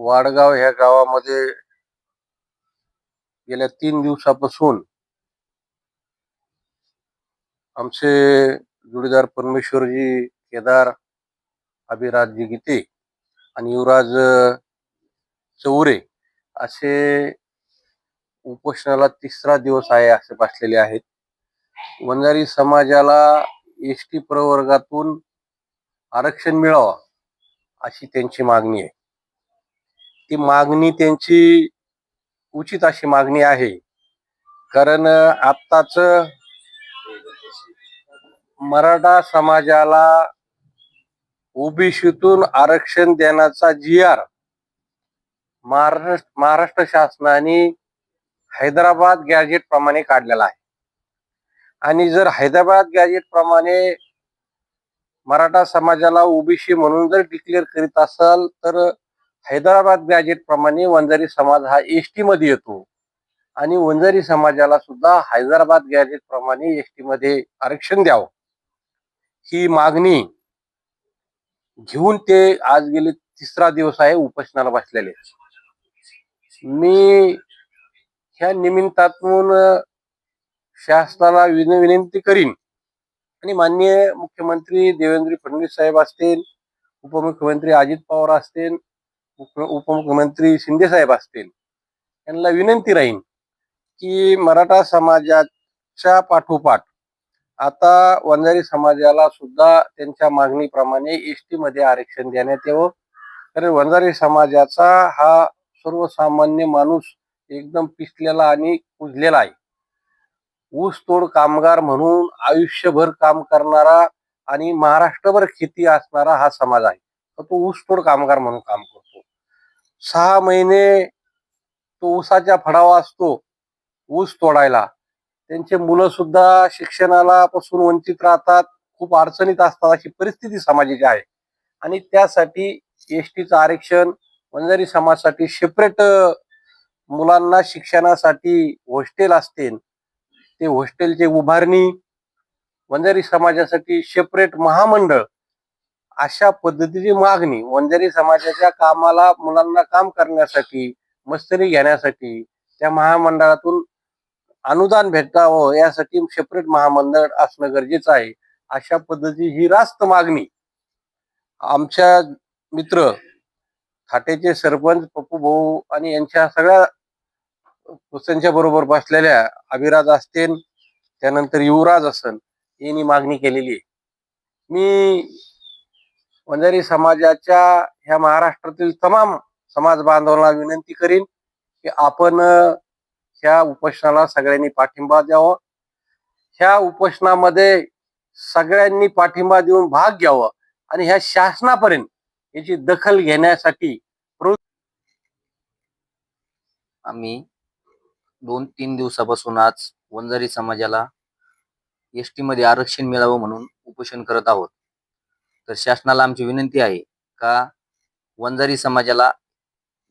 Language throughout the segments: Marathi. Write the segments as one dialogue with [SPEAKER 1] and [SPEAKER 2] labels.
[SPEAKER 1] वाडगाव ह्या गावामध्ये गेल्या तीन दिवसापासून आमचे जोडीदार परमेश्वरजी केदार अभिराजजी गीते आणि युवराज चौरे असे उपोषणाला तिसरा दिवस आहे असे बसलेले आहेत. वंजारी समाजाला एस टी प्रवर्गातून आरक्षण मिळावं अशी त्यांची मागणी आहे. ती मागणी त्यांची उचित अशी मागणी आहे. कारण आत्ताच मराठा समाजाला ओबीसीतून आरक्षण देण्याचा जी आर महाराष्ट्र महाराष्ट्र शासनाने हैदराबाद गॅजेट प्रमाणे काढलेला आहे. आणि जर हैदराबाद गॅजेट प्रमाणे मराठा समाजाला ओबीसी म्हणून जर डिक्लेअर करीत असाल तर हैदराबाद गॅजेट प्रमाणे वंजारी समाज हा एस टी मध्ये येतो. आणि वंजारी समाजाला सुद्धा हैदराबाद गॅजेट प्रमाणे एस टी मध्ये आरक्षण द्यावं. ही मागणी घेऊन ते आज गेले तिसरा दिवस आहे उपोषणाला बसलेले. मी ह्या निमित्तातून शासनाला विन विनंती करीन आणि माननीय मुख्यमंत्री देवेंद्र फडणवीस साहेब असतील उपमुख्यमंत्री अजित पवार असतील उपमुख्यमंत्री शिंदे साहेब असतील यांना विनंती राहीन की मराठा समाजाच्या पाठोपाठ आता वंजारी समाजाला सुद्धा त्यांच्या मागणीप्रमाणे एस टी मध्ये आरक्षण देण्यात यावं. कारण वंजारी समाजाचा हा सर्वसामान्य माणूस एकदम पिसलेला आणि कुजलेला आहे. ऊसतोड कामगार म्हणून आयुष्यभर काम करणारा आणि महाराष्ट्रभर खेती असणारा हा समाज आहे. तर तो ऊसतोड कामगार म्हणून काम करतो. सहा महिने तो ऊसाच्या फडावा असतो ऊस तोडायला. त्यांचे मुलं सुद्धा शिक्षणाला पासून वंचित राहतात खूप अडचणीत असतात अशी परिस्थिती समाजाची आहे. आणि त्यासाठी एस टीचं आरक्षण वंजारी समाजासाठी सेपरेट मुलांना शिक्षणासाठी हॉस्टेल असतील ते होस्टेलचे उभारणी वंजारी समाजासाठी सेपरेट महामंडळ अशा पद्धतीची मागणी वंजारी समाजाच्या कामाला मुलांना काम करण्यासाठी मस्तरी घेण्यासाठी त्या महामंडळातून अनुदान भेटावं यासाठी सेपरेट महामंडळ असणं गरजेचं आहे. अशा पद्धती ही रास्त मागणी. आमच्या मित्र थाटेचे सरपंच पप्पू भाऊ आणि यांच्या सगळ्या त्यांच्या बरोबर बसलेल्या अभिराज असतील त्यानंतर युवराज असन यांनी मागणी केलेली आहे. मी वंजारी समाजाच्या ह्या महाराष्ट्रातील तमाम समाज बांधवांना विनंती करीन की आपण ह्या उपोषणाला सगळ्यांनी पाठिंबा द्यावा. ह्या उपोषणामध्ये सगळ्यांनी पाठिंबा देऊन भाग घ्यावा आणि ह्या शासनापर्यंत याची दखल घेण्यासाठी
[SPEAKER 2] आम्ही दोन तीन दिवसापासून आज वंजारी समाजाला एस टी मध्ये आरक्षण मिळावं म्हणून उपोषण करत आहोत. तर शासनाला आमची विनंती आहे का वंजारी समाजाला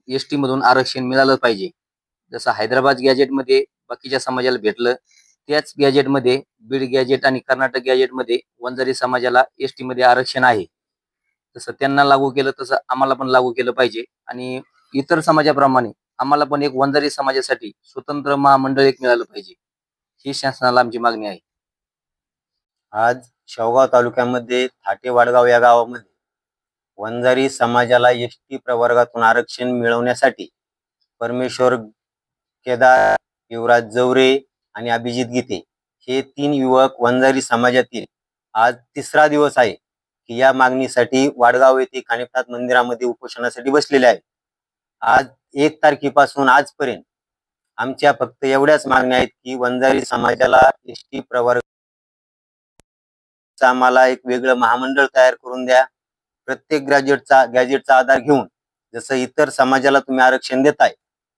[SPEAKER 2] एस मधून आरक्षण मिळालं पाहिजे. जसं हैदराबाद गॅजेटमध्ये बाकीच्या समाजाला भेटलं त्याच गॅजेटमध्ये बीड गॅजेट आणि कर्नाटक गॅजेटमध्ये वंजारी समाजाला एसमध्ये आरक्षण आहे. तसं त्यांना लागू केलं तसं आम्हाला पण लागू केलं पाहिजे. आणि इतर समाजाप्रमाणे आम्हाला पण एक वंजारी समाजासाठी स्वतंत्र महामंडळ एक मिळालं पाहिजे. ही शासनाला आमची मागणी आहे.
[SPEAKER 3] आज शेवगाव तालुक्यामध्ये थाटे वाडगाव या गावामध्ये वंजारी समाजाला एस टी प्रवर्गातून आरक्षण मिळवण्यासाठी परमेश्वर केदार युवराज जवरे आणि अभिजित गीते हे तीन युवक वंजारी समाजातील आज तिसरा दिवस आहे की या मागणीसाठी वाडगाव येथे खानिपनाथ मंदिरामध्ये उपोषणासाठी बसलेले आहे आज एक तारखेपासून आजपर्यंत आमच्या फक्त एवढ्याच मागण्या आहेत की वंजारी समाजाला एस टी प्रवर्ग आम्हाला एक वेगळं महामंडळ तयार करून द्या. प्रत्येक ग्रॅज्युएटचा गॅजेटचा आधार घेऊन जसं इतर समाजाला तुम्ही आरक्षण देताय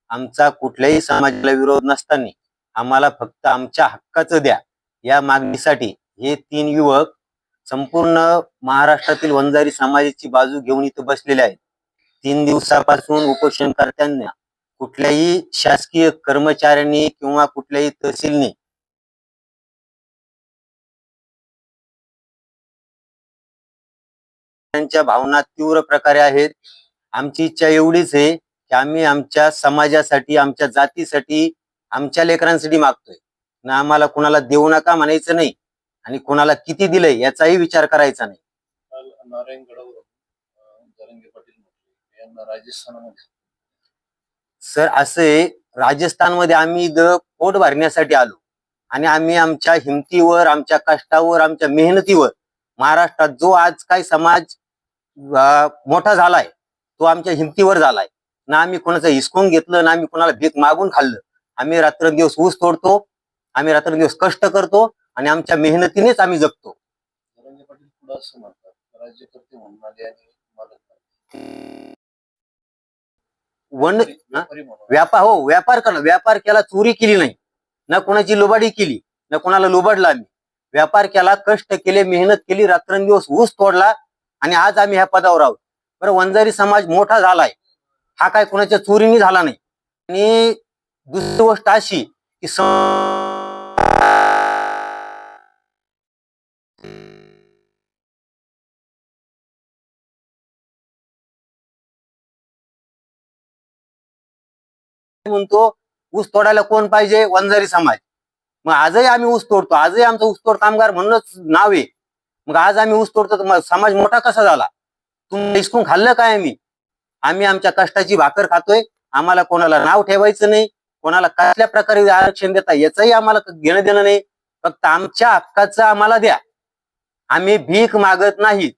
[SPEAKER 3] आमचा कुठल्याही समाजाला विरोध नसताना आम्हाला फक्त आमच्या हक्काचं द्या. या मागणीसाठी हे तीन युवक संपूर्ण महाराष्ट्रातील वंजारी समाजाची बाजू घेऊन इथं बसलेले आहेत. तीन दिवसापासून उपोषणकर्त्यांना कुठल्याही शासकीय कर्मचाऱ्यांनी किंवा कुठल्याही तहसीलनी त्यांच्या भावना तीव्र प्रकारे आहेत. आमची इच्छा एवढीच आहे की आम्ही आमच्या समाजासाठी आमच्या जातीसाठी आमच्या लेकरांसाठी मागतोय. ना आम्हाला कुणाला देऊ नका म्हणायचं नाही आणि कुणाला किती दिलंय याचाही विचार करायचा नाही.
[SPEAKER 4] पाटील राजस्थानामध्ये.
[SPEAKER 3] सर असे राजस्थानमध्ये आम्ही इथं पोट भरण्यासाठी आलो. आणि आम्ही आमच्या हिमतीवर आमच्या कष्टावर आमच्या मेहनतीवर महाराष्ट्रात जो आज काय समाज मोठा झालाय. तो आमच्या हिमतीवर झालाय. ना आम्ही कोणाचं हिसकून घेतलं ना आम्ही कोणाला भीक मागून खाल्लं. आम्ही रात्रंदिवस ऊस तोडतो आम्ही रात्रंदिवस कष्ट करतो आणि आमच्या मेहनतीनेच आम्ही जगतो. वन
[SPEAKER 4] व्यापारी म्हणून.
[SPEAKER 3] व्यापार हो व्यापार केला व्यापार केला चोरी केली नाही. ना कोणाची लुबाडी केली ना कोणाला लुबाडला आम्ही. व्यापार केला कष्ट केले मेहनत केली रात्रंदिवस ऊस तोडला आणि आज आम्ही ह्या पदावर आहोत. बरं वंजारी समाज मोठा झालाय. हा काय कोणाच्या चोरीने झाला नाही. आणि दुसरी गोष्ट अशी की म्हणतो ऊस तोडायला कोण पाहिजे? वंजारी समाज. मग आजही आम्ही ऊस तोडतो. आजही आमचं ऊसतोड कामगार म्हणूनच नाव आहे. मग आज आम्ही ऊस तोडतो समाज मोठा कसा झाला? तुम्ही हिसकून खाल्लं काय आम्ही? आम्ही आमच्या कष्टाची भाकर खातोय. आम्हाला कोणाला नाव ठेवायचं नाही. कोणाला कसल्या प्रकारे आरक्षण देता याचंही आम्हाला घेणं देणं नाही. फक्त आमच्या हक्काचं आम्हाला द्या. आम्ही भीक मागत नाही.